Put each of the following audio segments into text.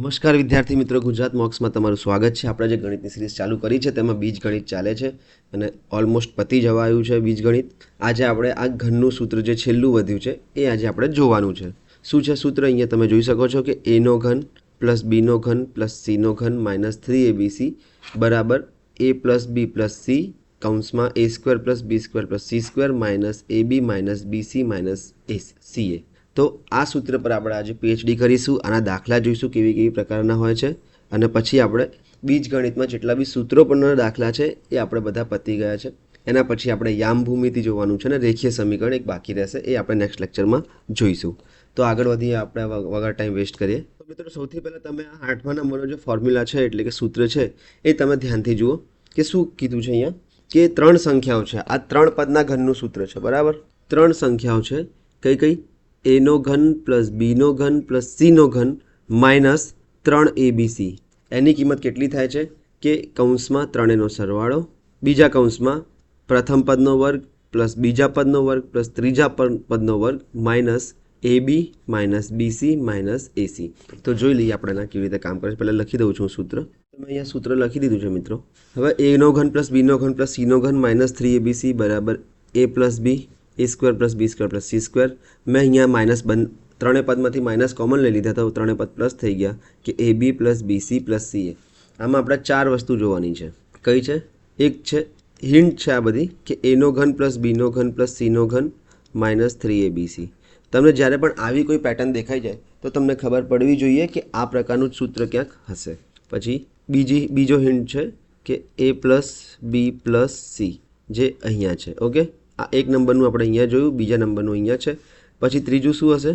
નમસ્કાર વિદ્યાર્થી મિત્રો, ગુજરાત મોક્સમાં તમારું સ્વાગત છે. આપણે જે ગણિતની સિરીઝ ચાલુ કરી છે, તેમાં બીજગણિત ચાલે છે અને ઓલમોસ્ટ પતી જવાયું છે બીજગણિત આજે આપણે આ ઘનનું સૂત્ર જે છેલ્લું વધ્યું છે, એ આજે આપણે જોવાનું છે. શું છે સૂત્ર? અહીંયા તમે જોઈ શકો છો કે એનો ઘન પ્લસ બીનો ઘન પ્લસ સીનો ઘન માઇનસ થ્રી એબીસી બરાબર A plus B plus C કૌંસમાં A square plus B square plus C square minus A B minus BC minus A C એ તો આ સૂત્ર પર આપણે આજે પીએચડી કરીશું, આના દાખલા જોઈશું કેવી કેવી પ્રકારના હોય છે, અને પછી આપણે બીજગણિતમાં જેટલા બી સૂત્રો પરના દાખલા છે એ આપણે બધા પતી ગયા છે. એના પછી આપણે યામભૂમિથી જોવાનું છે ને, રેખીય સમીકરણ એક બાકી રહેશે, એ આપણે નેક્સ્ટ લેક્ચરમાં જોઈશું. તો આગળ વધીએ, આપણે વગ- વગર ટાઈમ વેસ્ટ કરીએ. તો મિત્રો, સૌથી પહેલાં તમે આ આઠમા નંબરનો જે ફોર્મ્યુલા છે, એટલે કે સૂત્ર છે, એ તમે ધ્યાનથી જુઓ કે શું કીધું છે અહીંયા? કે ત્રણ સંખ્યાઓ છે. આ ત્રણ પદના ઘનનું સૂત્ર છે, બરાબર? ત્રણ સંખ્યાઓ છે, કઈ કઈ? એનો ઘન પ્લસ બીનો ઘન પ્લસ સીનો ઘન માઇનસ ત્રણ એ બી સી એની કિંમત કેટલી થાય છે? કે કૌંસમાં ત્રણેયનો સરવાળો, બીજા કૌંસમાં પ્રથમ પદનો વર્ગ પ્લસ બીજા પદનો વર્ગ પ્લસ ત્રીજા પદ- પદનો વર્ગ minus A B minus BC minus AC તો જોઈ લઈએ આપણે એના કેવી રીતે કામ કરે છે. પહેલાં લખી દઉં છું સૂત્ર. મેં અહીંયા સૂત્ર લખી દીધું છે મિત્રો. હવે એનો ઘન પ્લસ બીનો ઘન પ્લસ સીનો ઘન minus three A B C બરાબર A plus B A square plus B square plus C square મેં અહીંયા માઇનસ બન ત્રણે પદમાંથી માઇનસ કોમન લઈ લીધા, તો ત્રણે પદ પ્લસ થઈ ગયા, કે A B plus B C plus C A આમાં આપણે ચાર વસ્તુ જોવાની છે. કઈ છે? એક છે હિન્ટ છે આ બધી, કે એનો ઘન પ્લસ બીનો ઘન પ્લસ સીનો ઘન minus three A B C તમને જ્યારે પણ આવી કોઈ પેટર્ન દેખાઈ જાય, તો તમને ખબર પડવી જોઈએ કે આ પ્રકારનું સૂત્ર ક્યાંક હશે. પછી બીજી, બીજો હિન્ટ છે કે A plus B plus C જે અહીંયા છે ઓકે આ એક નંબરનું આપણે અહીંયા જોયું, બીજા નંબરનું અહીંયા છે. પછી ત્રીજું શું હશે?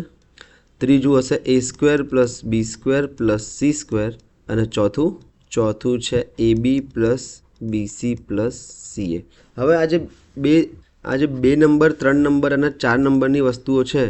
ત્રીજું હશે A square plus B square plus C square અને ચોથું ચોથું છે A B plus BC plus C A. હવે આજે બે આજે બે નંબર, ત્રણ નંબર અને ચાર નંબરની વસ્તુઓ છે,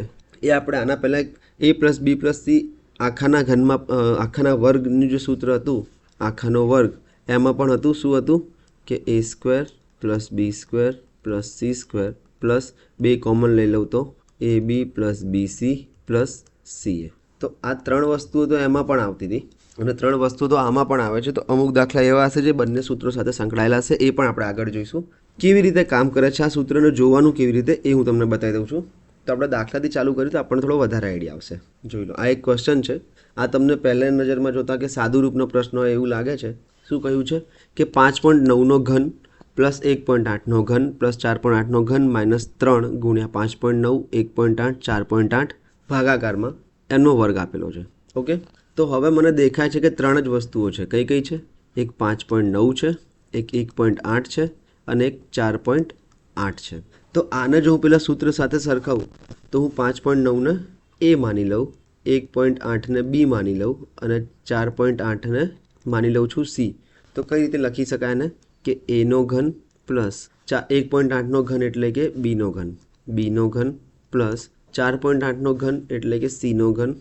એ આપણે આના પહેલાં A plus B plus C આખાના ઘનમાં આખાના વર્ગનું જે સૂત્ર હતું, આખાનો વર્ગ, એમાં પણ હતું શું હતું? કે A square plus B square plus C square plus બે કોમન લઈ લઉં તો A B plus B C plus C A. તો આ ત્રણ વસ્તુઓ તો એમાં પણ આવતી હતી અને ત્રણ વસ્તુઓ તો આમાં પણ આવે છે. તો અમુક દાખલા એવા હશે જે બંને સૂત્રો સાથે સંકળાયેલા હશે, એ પણ આપણે આગળ જોઈશું. કેવી રીતે કામ કરે છે આ સૂત્રને જોવાનું કેવી રીતે, એ હું તમને બતાવી દઉં છું. તો આપણે દાખલાથી ચાલુ કરીએ તો આપણને થોડો વધારે આઈડિયા આવશે. જોઈ લો, આ એક ક્વેશ્ચન છે. આ તમને પહેલા નજરમાં જોતા કે સાદુરૂપનો પ્રશ્ન હોય એવું લાગે છે. શું કહ્યું છે? કે પાંચ પોઈન્ટ નવનો ઘન પ્લસ એક પોઈન્ટ આઠનો ઘન પ્લસ ચાર પોઈન્ટ આઠનો ઘન માઇનસ ત્રણ ગુણ્યા પાંચ પોઈન્ટ નવ, એક પોઈન્ટ આઠ, ચાર પોઈન્ટ આઠ ભાગાકારમાં એનો વર્ગ આપેલો છે. ઓકે? તો હવે મને દેખાય છે કે ત્રણ જ વસ્તુઓ છે. કઈ કઈ છે? એક પાંચ પોઈન્ટ નવ છે, એક એક પોઈન્ટ આઠ છે અને એક ચાર પોઈન્ટ આઠ છે. તો આને જો હું પેલા સૂત્ર સાથે સરખાવું, તો હું પાંચ પોઈન્ટ નવને એ માની લઉં, એક પોઈન્ટ આઠને બી માની લઉં અને ચાર પોઈન્ટ આઠને માની લઉં છું સી. તો કઈ રીતે લખી શકાય એને? કે એનો ઘન પ્લસ ચા, એક પોઈન્ટ આઠનો ઘન એટલે કે બીનો ઘન. બીનો ઘન પ્લસ ચાર પોઈન્ટ આઠનો ઘન એટલે કે સીનો ઘન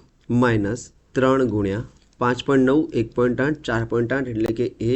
માઇનસ ત્રણ ગુણ્યા પાંચ પોઈન્ટ નવ, એક પોઈન્ટ આઠ, ચાર પોઈન્ટ આઠ એટલે કે એ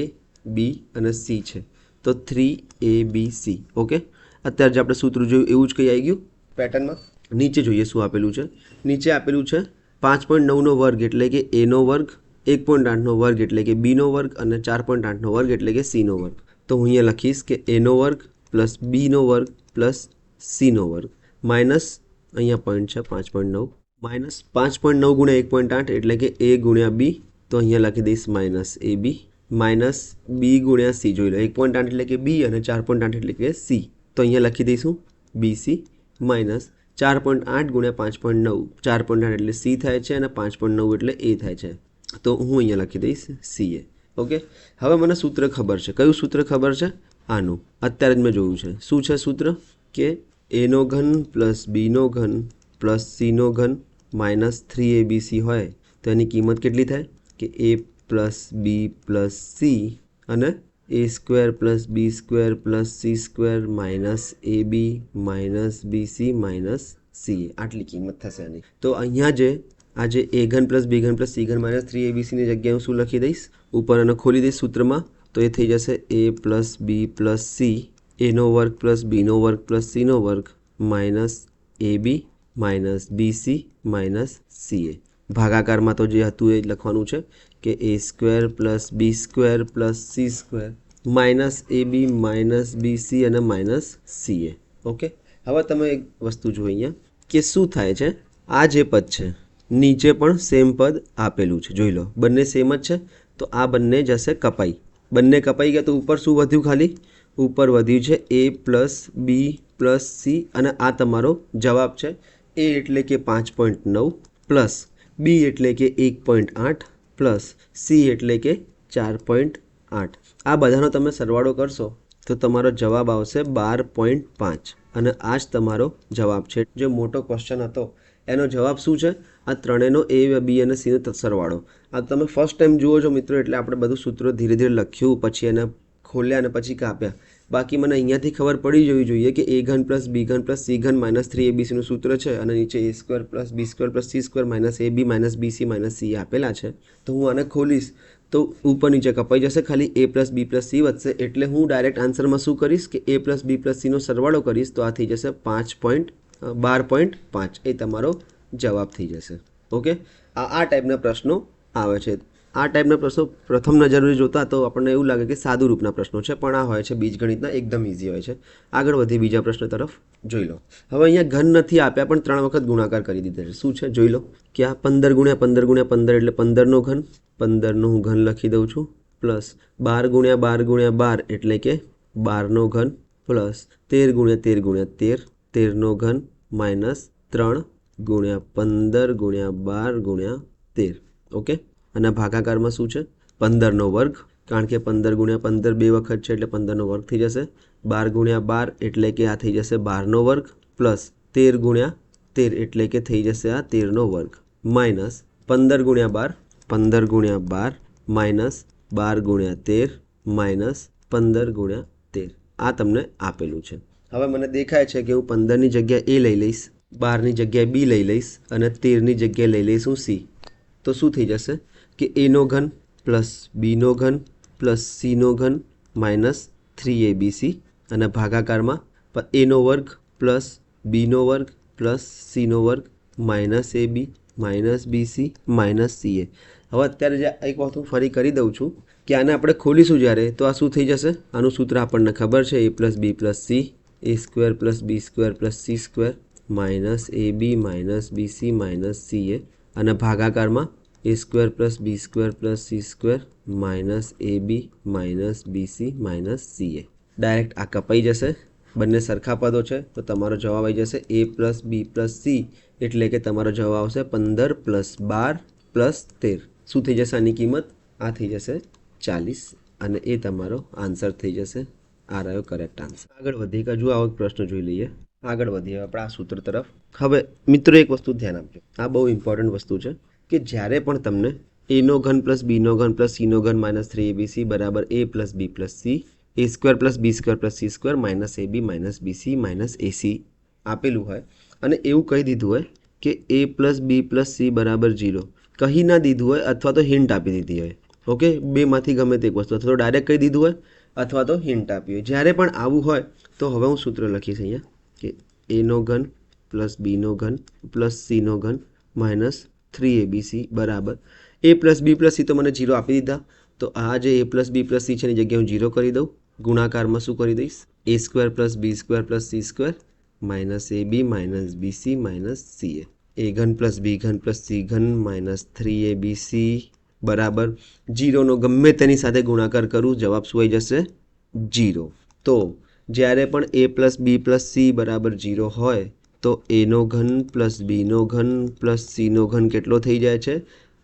બી અને સી છે. તો three A B C okay અત્યારે જે આપણે સૂત્ર જોયું એવું જ કંઈ આવી ગયું? પેટર્નમાં નીચે જોઈએ શું આપેલું છે. નીચે આપેલું છે પાંચ પોઈન્ટ નવનો વર્ગ એટલે કે એનો વર્ગ, એક પોઈન્ટ આઠનો વર્ગ એટલે કે બીનો વર્ગ અને ચાર પોઈન્ટ આઠનો વર્ગ એટલે કે સીનો વર્ગ. તો હું અહીંયા લખીશ કે એનો વર્ગ પ્લસ બીનો વર્ગ પ્લસ સીનો વર્ગ. માઇનસ અહીંયા પોઈન્ટ છે, પાંચ પોઈન્ટ નવ. માઇનસ પાંચ પોઈન્ટ નવ ગુણ્યા એક પોઈન્ટ આઠ એટલે કે એ ગુણ્યા બી તો અહીંયા લખી દઈશ માઇનસ એ બી માઇનસ બી ગુણ્યા સી જોઈ લો. એક પોઈન્ટ આઠ એટલે કે બી અને ચાર પોઈન્ટ આઠ એટલે કે સી તો અહીંયા લખી દઈશું બીસી માઇનસ ચાર પોઈન્ટ આઠ ગુણ્યા પાંચ પોઈન્ટ નવ. ચાર પોઈન્ટ આઠ એટલે સી થાય છે અને પાંચ પોઈન્ટ નવ એટલે એ થાય છે. તો હું અહીંયા લખી દઈશ સી એ ઓકે? હવે મને સૂત્ર ખબર છે. કયું સૂત્ર ખબર છે? આનું. અત્યારે જ મેં જોયું છે. શું છે સૂત્ર? કે એનો ઘન પ્લસ બીનો ઘન પ્લસ સીનો ઘન minus three A B C હોય, તો એની કિંમત કેટલી થાય? કે A plus B plus C અને A square plus B square plus C square minus A B minus B C minus C આટલી કિંમત થશે એની. તો અહીંયા જે, આ જે એ ઘન પ્લસ બી ઘન પ્લસ સી ઘન માઇનસ થ્રી એ બી સીની જગ્યાએ હું શું લખી દઈશ? ઉપર અને ખોલી દઈશ સૂત્રમાં, તો એ થઈ જશે A plus B plus C એનો વર્ગ પ્લસ બીનો વર્ગ પ્લસ સીનો વર્ગ minus A B minus B C minus C A ભાગાકારમાં તો જે હતું એ લખવાનું છે કે A square plus B square plus C square minus A B minus B C અને માઇનસ સી એ ઓકે હવે તમે એક વસ્તુ જો અહીંયા કે શું થાય છે? આ જે પદ છે, નીચે પણ સેમ પદ આપેલું છે. જોઈ લો, બંને સેમ જ છે. તો આ બંને જશે કપાઈ. બંને કપાઈ ગયા તો ઉપર શું વધ્યું ખાલી? ઉપર વધ્યું છે A plus B plus C અને આ તમારો જવાબ છે એ એટલે કે પાંચ પોઈન્ટ નવ પ્લસ બી એટલે કે એક પોઈન્ટ આઠ પ્લસ સી એટલે કે ચાર પોઈન્ટ આઠ. આ બધાનો તમે સરવાળો કરશો તો તમારો જવાબ આવશે બાર પોઈન્ટ પાંચ. અને આ જ તમારો જવાબ છે. જે મોટો ક્વેશ્ચન હતો એનો જવાબ શું છે? આ ત્રણેયનો એ બી અને સીનો સરવાળો આ તમે ફર્સ્ટ ટાઈમ જુઓ છો મિત્રો, એટલે આપણે બધું સૂત્રો ધીરે ધીરે લખ્યું, પછી એને ખોલ્યા અને પછી કાપ્યા. બાકી મને અહીંયાથી ખબર પડી જવી જોઈએ કે એ ઘન પ્લસ બી ઘન પ્લસ સી ઘન માઇનસ થ્રી એ બીસીનું સૂત્ર છે, અને નીચે A square plus B square plus C square minus A B minus B C minus C આપેલા છે. તો હું આને ખોલીશ, તો ઉપર નીચે કપાઈ જશે ખાલી A plus B plus C વધશે, એટલે હું ડાયરેક્ટ આન્સરમાં શું કરીશ કે એ પ્લસ બી પ્લસ સીનો સરવાળો કરીશ, તો આ થઈ જશે પાંચ પોઈન્ટ બાર પોઈન્ટ પાંચ. એ તમારો જવાબ થઈ જશે. ઓકે? આ આ ટાઈપના પ્રશ્નો આવે છે. આ ટાઈપના પ્રશ્નો પ્રથમ નજરે જોતા તો આપણને એવું લાગે કે સાદુ રૂપના પ્રશ્નો છે, પણ આ હોય છે બીજગણિતના એકદમ ઇઝી હોય છે. આગળ વધી બીજા પ્રશ્ન તરફ. જોઈ લો. હવે અહીંયા ઘન નથી આપ્યા, પણ ત્રણ વખત ગુણાકાર કરી દીધા છે. શું છે? જોઈ લો. કે આ પંદર ગુણ્યા પંદર ગુણ્યા પંદર એટલે પંદરનો ઘન. પંદરનો હું ઘન લખી દઉં છું. પ્લસ બાર ગુણ્યા બાર ગુણ્યા બાર એટલે કે બારનો ઘન. પ્લસ તેર ગુણ્યા તેર ગુણ્યા તેર. તેરનો ઘન માઇનસ ત્રણ ગુણ્યા પંદર ગુણ્યા બાર ગુણ્યા તેર. ઓકે? અને ભાગાકારમાં શું છે? પંદરનો વર્ગ, કારણ કે પંદર ગુણ્યા પંદર બે વખત છે એટલે પંદરનો વર્ગ થઈ જશે. બાર ગુણ્યા બાર એટલે કે આ થઈ જશે બારનો વર્ગ, પ્લસ તેર ગુણ્યા તેર એટલે કે થઈ જશે આ તેરનો વર્ગ. માઇનસ પંદર ગુણ્યા બાર, પંદર ગુણ્યા બાર માઇનસ બાર ગુણ્યા તેર માઇનસ પંદર ગુણ્યા તેર. આ તમને આપેલું છે. હવે મને દેખાય છે કે હું પંદરની જગ્યાએ એ લઈ લઈશ, બારની જગ્યાએ બી લઈ લઈશ અને તેરની જગ્યાએ લઈ લઈશ હું સી. તો શું થઈ જશે? કે એનો ઘન પ્લસ બીનો ઘન પ્લસ સીનો ઘન minus three A B C અને ભાગાકારમાં એનો વર્ગ પ્લસ બીનો વર્ગ પ્લસ સીનો વર્ગ minus A B minus B C minus C A. હવે અત્યારે જે એક વખત હું ફરી કરી દઉં છું કે આને આપણે ખોલીશું જ્યારે, તો આ શું થઈ જશે? આનું સૂત્ર આપણને ખબર છે, A plus B plus C A square plus B square plus C square minus A B minus B C minus C A અને ભાગાકારમાં A square plus B square plus C square minus A B minus B C minus C A direct આ કપાઈ જશે. બંને સરખા પદો છે, તો તમારો જવાબ આવી જશે A plus B plus C એટલે કે તમારો જવાબ આવશે પંદર પ્લસ બાર પ્લસ તેર. શું થઈ જશે આની કિંમત? આ થઈ જશે ચાલીસ. અને એ તમારો આન્સર થઈ જશે આ રહ્યો કરેક્ટ આન્સર આગળ વધી કે જો આવો એક પ્રશ્ન જોઈ લઈએ. આગળ વધીએ આપણે આ સૂત્ર તરફ. હવે મિત્રો એક વસ્તુ ધ્યાન આપજો. આ બહુ ઇમ્પોર્ટન્ટ વસ્તુ છે કે જ્યારે પણ તમને એનો ઘન પ્લસ બીનો ઘન પ્લસ સીનો ઘન minus three A B C બરાબર A plus B plus C A square plus B square plus C square minus A B minus B C minus A C આપેલું હોય. અને એવું કહી દીધું હોય કે A plus B plus C બરાબર જીરો કહી ના દીધું હોય અથવા તો હિન્ટ આપી દીધી હોય. ઓકે બેમાંથી ગમે તે એક વસ્તુ. અથવા તો ડાયરેક્ટ કહી દીધું હોય અથવા તો હિન્ટ આપી જ્યારે પણ આવું હોય, તો હવે હું સૂત્ર લખીશ અહીંયા, કે એનો ઘન પ્લસ બીનો ઘન પ્લસ સીનો ઘન minus three A B C બરાબર. A plus B plus C તો મને જીરો આપી દીધા. તો આ જે A plus B plus C છે એની જગ્યાએ હું જીરો કરી દઉં. ગુણાકારમાં શું કરી દઈશ? A square plus B square plus C square minus A B minus B C minus C A ઘન પ્લસ બી ઘન પ્લસ સી ઘન minus three A B C બરાબર. જીરોનો ગમે તેની સાથે ગુણાકાર કરું, જવાબ શું આવી જશે? જીરો. તો જ્યારે પણ A plus B plus C બરાબર જીરો હોય, તો એનો ઘન પ્લસ બીનો ઘન પ્લસ સીનો ઘન કેટલો થઈ જાય છે?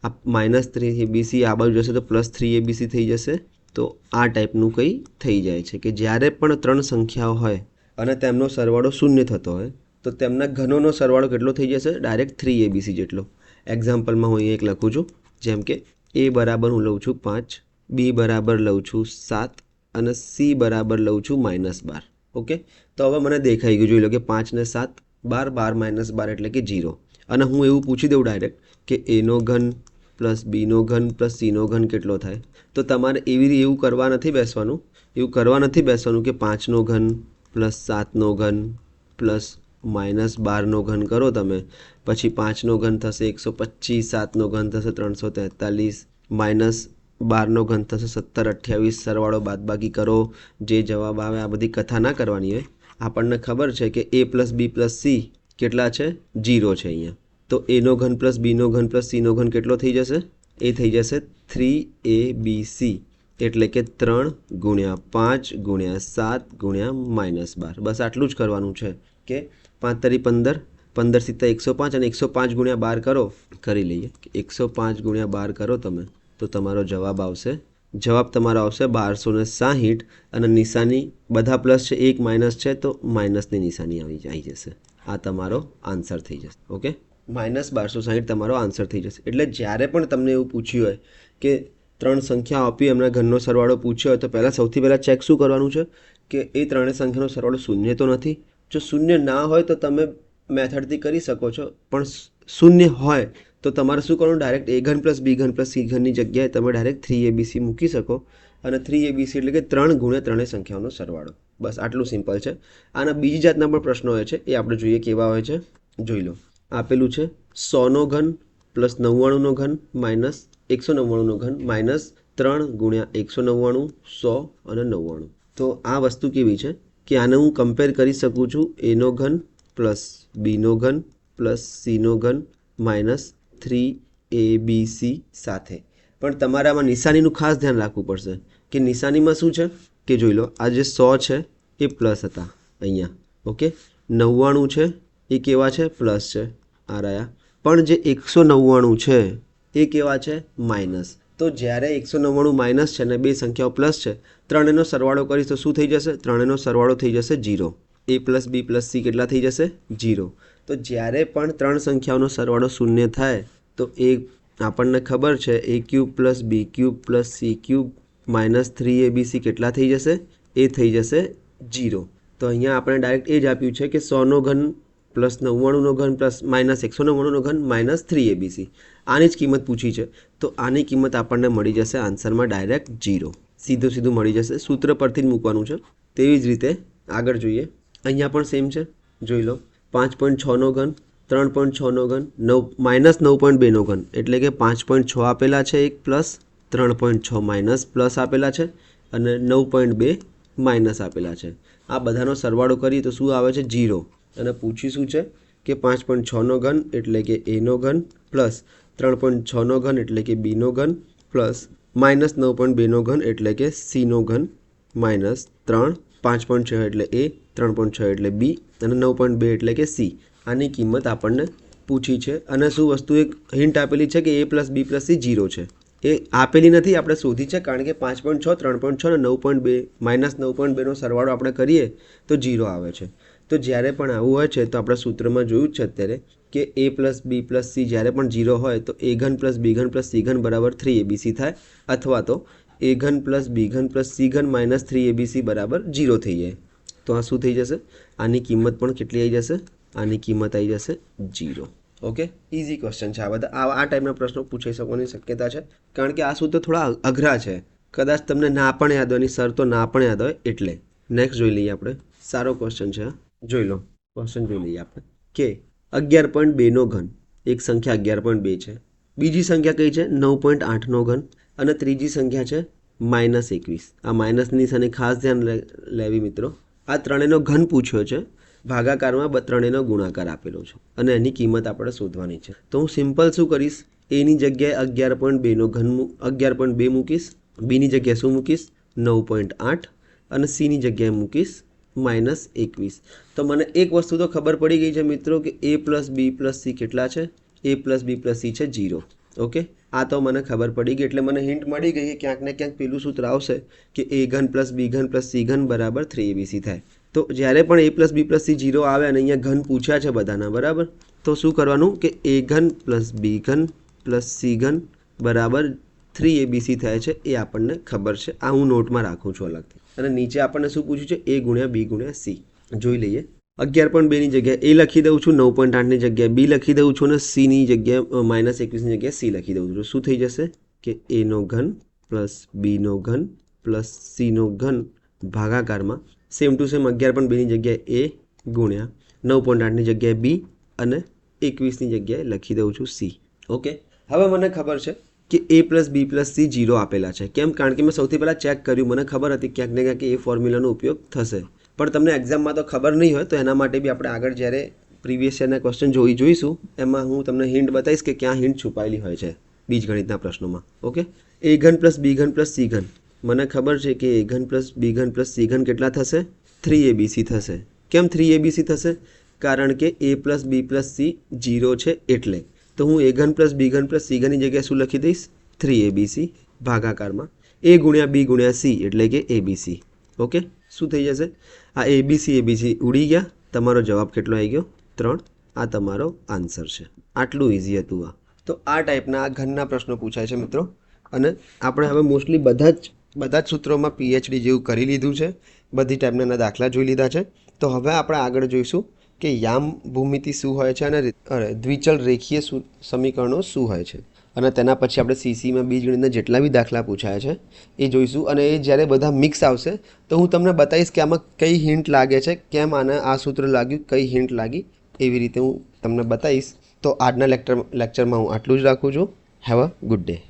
આ માઇનસ થ્રી એબીસી આ બાજુ જશે તો પ્લસ થ્રી એબીસી થઈ જશે. તો આ ટાઈપનું કંઈ થઈ જાય છે કે જ્યારે પણ ત્રણ સંખ્યાઓ હોય અને તેમનો સરવાળો શૂન્ય થતો હોય, તો તેમના ઘનોનો સરવાળો કેટલો થઈ જશે? ડાયરેક્ટ થ્રી એબીસી જેટલો. એક્ઝામ્પલમાં હું અહીં એક લખું છું, જેમ કે એ બરાબર હું લઉં છું પાંચ, બી બરાબર લઉં છું સાત અને સી બરાબર લઉં છું માઇનસ બાર. ઓકે? તો હવે મને દેખાઈ ગયું, જોઈ લો કે પાંચ ને સાત, બાર બાર માઇનસ બાર એટલે કે જીરો અને હું એવું પૂછી દઉં ડાયરેક્ટ કે એનો ઘન પ્લસ બીનો ઘન પ્લસ સીનો ઘન કેટલો થાય? તો તમારે એવી રીતે એવું કરવા નથી બેસવાનું. એવું કરવા નથી બેસવાનું કે પાંચનો ઘન પ્લસ સાતનો ઘન પ્લસ માઇનસ બારનો ઘન કરો તમે, પછી પાંચનો ઘન થશે એકસો પચીસ, સાતનો ઘન થશે ત્રણસો તેતાલીસ, માઇનસ બારનો ઘન થશે સત્તર, અઠ્યાવીસ, સરવાળો બાદબાકી કરો, જે જવાબ આવે આ બધી કથા ના કરવાની હોય. આપણને ખબર છે કે A plus B plus C કેટલા છે? જીરો છે અહીંયા. તો એનો ઘન પ્લસ બીનો ઘન પ્લસ સીનો ઘન કેટલો થઈ જશે? એ થઈ જશે થ્રી એ બી સી એટલે કે ત્રણ ગુણ્યા પાંચ ગુણ્યા સાત ગુણ્યા માઇનસ બાર. બસ આટલું જ કરવાનું છે કે પાંચ તરી પંદર પંદર સિત્તેર, એકસો પાંચ અને એકસો પાંચ ગુણ્યા બાર કરો, કરી લઈએ. એકસો પાંચ ગુણ્યા બાર કરો તમે, તો તમારો જવાબ આવશે, જવાબ તમારો આવશે બારસો ને સાહીઠ અને નિશાની બધા પ્લસ છે, એક માઇનસ છે, તો માઇનસની નિશાની આવી આવી જશે. આ તમારો આન્સર થઈ જશે, ઓકે? માઇનસ બારસો સાહીઠ તમારો આન્સર થઈ જશે. એટલે જ્યારે પણ તમને એવું પૂછ્યું હોય કે ત્રણ સંખ્યા આપી, એમના ઘરનો સરવાળો પૂછ્યો હોય, તો પહેલાં સૌથી પહેલાં ચેક શું કરવાનું છે? કે એ ત્રણેય સંખ્યાનો સરવાળો શૂન્ય તો નથી જો શૂન્ય ના હોય તો તમે મેથડથી કરી શકો છો. પણ શૂન્ય હોય તો તમારે શું કરવાનું? ડાયરેક્ટ એ ઘન પ્લસ બી ઘન પ્લસ સી ઘનની જગ્યાએ તમે ડાયરેક્ટ થ્રી એબીસી મૂકી શકો. અને થ્રી એબીસી એટલે કે ત્રણ ગુણ્યા ત્રણેય સંખ્યાઓનો સરવાળો. બસ આટલું સિમ્પલ છે. આના બીજી જાતના પણ પ્રશ્નો હોય છે. એ આપણે જોઈએ કેવા હોય છે. જોઈ લો. આપેલું છે સોનો ઘન પ્લસ નવ્વાણુંનો ઘન માઇનસ એકસો નવ્વાણુંનો ઘન માઇનસ ત્રણ ગુણ્યા એકસો નવ્વાણું, સો અને નવ્વાણું. તો આ વસ્તુ કેવી છે? કે આને હું કમ્પેર કરી શકું છું એનો ઘન પ્લસ બીનો ઘન પ્લસ સીનો ઘન minus three A B C સાથે. પણ તમારે આમાં નિશાનીનું ખાસ ધ્યાન રાખવું પડશે કે નિશાનીમાં શું છે? કે જોઈ લો, આ જે સો છે એ પ્લસ હતા અહીંયા. ઓકે નવ્વાણું છે એ કેવા છે? પ્લસ છે. આ રહ્યા. પણ જે એકસો નવ્વાણું છે એ કેવા છે? માઇનસ તો જ્યારે એકસો નવ્વાણું માઇનસ છે ને બે સંખ્યાઓ પ્લસ છે, ત્રણેયનો સરવાળો કરીશ તો શું થઈ જશે? ત્રણેયનો સરવાળો થઈ જશે zero A plus B plus C કેટલા થઈ જશે? જીરો તો જ્યારે પણ ત્રણ સંખ્યાઓનો સરવાળો શૂન્ય થાય, તો એ આપણને ખબર છે A cube plus B cube plus C cube minus three A B C કેટલા થઈ જશે? એ થઈ જશે જીરો તો અહીંયા આપણે ડાયરેક્ટ એ જ આપ્યું છે કે સોનો ઘન પ્લસ નવ્વાણુંનો ઘન પ્લસ માઇનસ એકસો નવ્વાણુંનો ઘન માઇનસ થ્રી એબીસી. આની જ કિંમત પૂછી છે. તો આની કિંમત આપણને મળી જશે આન્સરમાં ડાયરેક્ટ જીરો સીધું સીધું મળી જશે. સૂત્ર પરથી જ મૂકવાનું છે. તેવી જ રીતે આગળ જોઈએ. અહીંયા પણ સેમ છે. જોઈ લો. પાંચ પોઈન્ટ છનો ઘન, ત્રણ પોઈન્ટ છનો ઘન, નવ, માઇનસ નવ પોઈન્ટ બેનો ઘન. એટલે કે પાંચ પોઈન્ટ છ આપેલા છે એક પ્લસ ત્રણ પોઈન્ટ છ માઇનસ પ્લસ આપેલા છે અને નવ પોઈન્ટ બે માઇનસ આપેલા છે. આ બધાનો સરવાળો કરીએ તો શું આવે છે? જીરો અને પૂછ્યું શું છે? કે પાંચ પોઈન્ટ છનો ઘન એટલે કે એનો ઘન પ્લસ ત્રણ પોઈન્ટ છનો ઘન એટલે કે બીનો ઘન પ્લસ માઇનસ નવ પોઈન્ટ બેનો ઘન એટલે કે સીનો ઘન માઇનસ ત્રણ, પાંચ પોઈન્ટ છ એટલે એ, ત્રણ પોઈન્ટ છ એટલે બી અને નવ પોઈન્ટ બે એટલે કે સી. આની કિંમત આપણને પૂછી છે. અને શું વસ્તુ એક હિન્ટ આપેલી છે કે A plus B plus C zero છે? એ આપેલી નથી, આપણે શોધી છે, કારણ કે પાંચ પોઈન્ટ છ, ત્રણ પોઈન્ટ છ અને નવ પોઈન્ટ બે માઇનસ નવ પોઈન્ટ બેનો સરવાળો આપણે કરીએ તો જીરો આવે છે. તો જ્યારે પણ આવું હોય છે, તો આપણા સૂત્રમાં જોયું જ છે અત્યારે કે A plus B plus C જ્યારે પણ જીરો હોય, તો એ ઘન પ્લસ બી ઘન પ્લસ સી ઘન બરાબર થ્રી એબીસી થાય, અથવા તો એ ઘન પ્લસ બી ઘન પ્લસ સી ઘન માઇનસ થ્રી એબીસી બરાબર જીરો થઈ જાય. તો આ શું થઈ જશે? આની કિંમત પણ કેટલી આવી જશે? આની કિંમત આવી જશે જીરો ઓકે ઇઝી ક્વેશ્ચન છે. આ બધા આ આ ટાઈપના પ્રશ્નો પૂછાઈ શકવાની શક્યતા છે. કારણ કે આ સૂત્ર થોડા અઘરા છે. કદાચ તમને ના પણ યાદ હોય એની સર તો ના પણ યાદ હોય, એટલે. નેક્સ્ટ જોઈ લઈએ આપણે. સારો ક્વેશ્ચન છે જોઈ લો ક્વેશ્ચન જોઈ લઈએ આપણે. કે અગિયાર પોઈન્ટ બેનો ઘન, એક સંખ્યા અગિયાર પોઈન્ટ બે છે. બીજી સંખ્યા કઈ છે? નવ પોઈન્ટ આઠનો ઘન અને ત્રીજી સંખ્યા છે માઇનસ એકવીસ. આ માઇનસની નિશાની ખાસ ધ્યાન લેવી મિત્રો. આ ત્રણેયનો ઘન પૂછ્યો છે. ભાગાકારમાં ત્રણેયનો ગુણાકાર આપેલો છે અને એની કિંમત આપણે શોધવાની છે. તો હું સિમ્પલ શું કરીશ? એની જગ્યાએ અગિયાર પોઈન્ટ બેનો ઘન અગિયાર પોઈન્ટ બે મૂકીશ. બીની જગ્યાએ શું મૂકીશ? નવ પોઈન્ટ આઠ અને સીની જગ્યાએ મૂકીશ માઇનસ એકવીસ. તો મને એક વસ્તુ તો ખબર પડી ગઈ છે મિત્રો કે A plus B plus C કેટલા છે? A plus B plus C છે જીરો ઓકે? આ તો મને ખબર પડી ગઈ એટલે મને હિન્ટ મળી ગઈ કે ક્યાંક ને ક્યાંક પેલું સૂત્ર આવશે કે એ ઘન પ્લસ બી ઘન પ્લસ સી ઘન બરાબર થ્રી એબીસી થાય. તો જ્યારે પણ A plus B plus C zero આવે અને અહીંયા ઘન પૂછ્યા છે બધાના, બરાબર? તો શું કરવાનું? કે એ ઘન પ્લસ બી ઘન પ્લસ સી ઘન બરાબર થ્રી એબીસી થાય છે એ આપણને ખબર છે. આ હું નોટમાં રાખું છું અલગથી. અને નીચે આપણને શું પૂછ્યું છે? એ ગુણ્યા બી ગુણ્યા સી જોઈ લઈએ. અગિયાર પોઈન્ટ બેની જગ્યાએ એ લખી દઉં છું, નવ પોઈન્ટ આઠની જગ્યાએ બી લખી દઉં છું અને સીની જગ્યાએ માઇનસ એકવીસની જગ્યાએ સી લખી દઉં છું. શું થઈ જશે? કે એનો ઘન પ્લસ બીનો ઘન પ્લસ સીનો ઘન ભાગાકારમાં સેમ ટુ સેમ અગિયાર પોઈન્ટ બેની જગ્યાએ એ ગુણ્યા નવ પોઈન્ટ આઠની જગ્યાએ બી અને એકવીસની જગ્યાએ લખી દઉં છું સી ઓકે હવે મને ખબર છે કે A plus B plus C zero આપેલા છે. કેમ? કારણ કે મેં સૌથી પહેલાં ચેક કર્યું. મને ખબર હતી ક્યાંક ને ક્યાંક એ ફોર્મ્યુલાનો ઉપયોગ થશે. પણ તમને એક્ઝામમાં તો ખબર નહીં હોય, તો એના માટે બી આપણે આગળ જ્યારે પ્રીવિયસ યરના ક્વેશ્ચન જોઈ જોઈશું, એમાં હું તમને હિન્ટ બતાવીશ કે ક્યાં હિન્ટ છુપાયેલી હોય છે બીજગણિતના પ્રશ્નોમાં. ઓકે એ ઘન પ્લસ બી ઘન પ્લસ સી ઘન. મને ખબર છે કે એ ઘન પ્લસ બી ઘન પ્લસ સી ઘન કેટલા થશે? થ્રી એબીસી થશે. કેમ થ્રી એબીસી થશે? કારણ કે A plus B plus C zero છે એટલે. તો હું એ ઘન પ્લસ બી ઘન પ્લસ સી ઘનની જગ્યાએ શું લખી દઈશ? Three ABC ભાગાકારમાં. એ ગુણ્યા બી ગુણ્યા સી એટલે કે એબીસી ઓકે શું થઈ જશે? આ એબીસી એબીસી ઉડી ગયા. તમારો જવાબ કેટલો આવી ગયો? ત્રણ. આ તમારો આન્સર છે. આટલું ઇઝી હતું આ. તો આ ટાઈપના આ ઘનના પ્રશ્નો પૂછાય છે મિત્રો. અને આપણે હવે મોસ્ટલી બધા જ બધા જ સૂત્રોમાં પીએચડી જેવું કરી લીધું છે. બધી ટાઈપના દાખલા જોઈ લીધા છે. તો હવે આપણે આગળ જોઈશું. કે યામ ભૂમિતિ શું હોય છે અને દ્વિચળ રેખીય સમીકરણો શું હોય છે? અને તેના પછી આપણે સીસીમાં બીજગણિતના જેટલા બી દાખલા પૂછાયા છે, એ જોઈશું. અને એ જ્યારે બધા મિક્સ આવશે, તો હું તમને બતાવીશ કે આમાં કઈ હિન્ટ લાગે છે, કેમ આને આ સૂત્ર લાગ્યું, કઈ હિન્ટ લાગી, એવી રીતે હું તમને બતાવીશ. તો આજના લેક્ચર લેક્ચરમાં હું આટલું જ રાખું છું. Have a good day